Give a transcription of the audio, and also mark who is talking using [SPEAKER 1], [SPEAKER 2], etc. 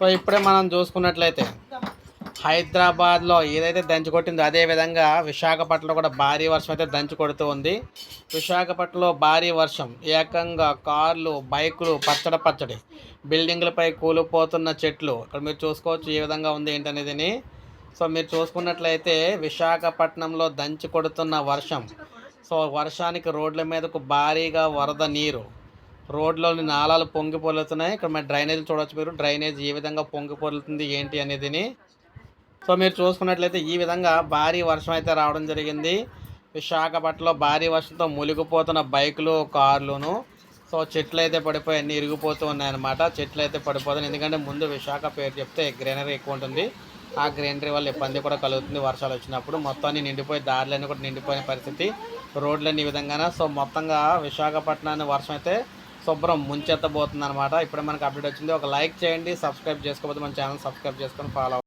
[SPEAKER 1] So ఇప్పుడే మనం చూసుకున్నట్లయితే హైదరాబాద్లో ఏదైతే దంచి కొట్టిందో అదే విధంగా విశాఖపట్నంలో కూడా భారీ వర్షం అయితే దంచి కొడుతూ ఉంది. విశాఖపట్నంలో భారీ వర్షం ఏకంగా కార్లు బైకులు పచ్చడి పచ్చడి బిల్డింగ్లపై కూలిపోతున్న చెట్లు. ఇక్కడ మీరు చూసుకోవచ్చు ఏ విధంగా ఉంది ఏంటనేది సో మీరు చూసుకున్నట్లయితే విశాఖపట్నంలో దంచి కొడుతున్న వర్షం. సో వర్షానికి రోడ్ల మీదకు భారీగా వరద నీరు. రోడ్లోని నాళాలు పొంగి పొరులుతున్నాయి ఇక్కడ మరి డ్రైనేజ్ చూడవచ్చు మీరు. డ్రైనేజ్ ఏ విధంగా పొంగి పొరులుతుంది ఏంటి అనేదిని. సో మీరు చూసుకున్నట్లయితే ఈ విధంగా భారీ వర్షం అయితే రావడం జరిగింది. విశాఖపట్నంలో భారీ వర్షంతో మునిగిపోతున్న బైకులు కార్లును. సో చెట్లు అయితే పడిపోయి అన్నీ ఇరిగిపోతూ ఉన్నాయన్నమాట. చెట్లు అయితే పడిపోతున్నాయి. ఎందుకంటే ముందు విశాఖ పేరు చెప్తే గ్రీనరీ ఎక్కువ ఉంటుంది. ఆ గ్రీనరీ వల్ల ఇబ్బంది కూడా కలుగుతుంది వర్షాలు వచ్చినప్పుడు. మొత్తాన్ని నిండిపోయి దారులన్నీ కూడా నిండిపోయిన పరిస్థితి. రోడ్లన్నీ ఈ విధంగానే. సో మొత్తంగా విశాఖపట్నాన్ని వర్షం అయితే శుభ్రం ముంచెత్తబోతుంది అనమాట ఇప్పుడే మనకు అప్డేట్ వచ్చింది. ఒక లైక్ చేయండి సబ్స్క్రైబ్ చేసుకోకపోతే మన ఛానల్ సబ్స్క్రైబ్ చేసుకొని ఫాలో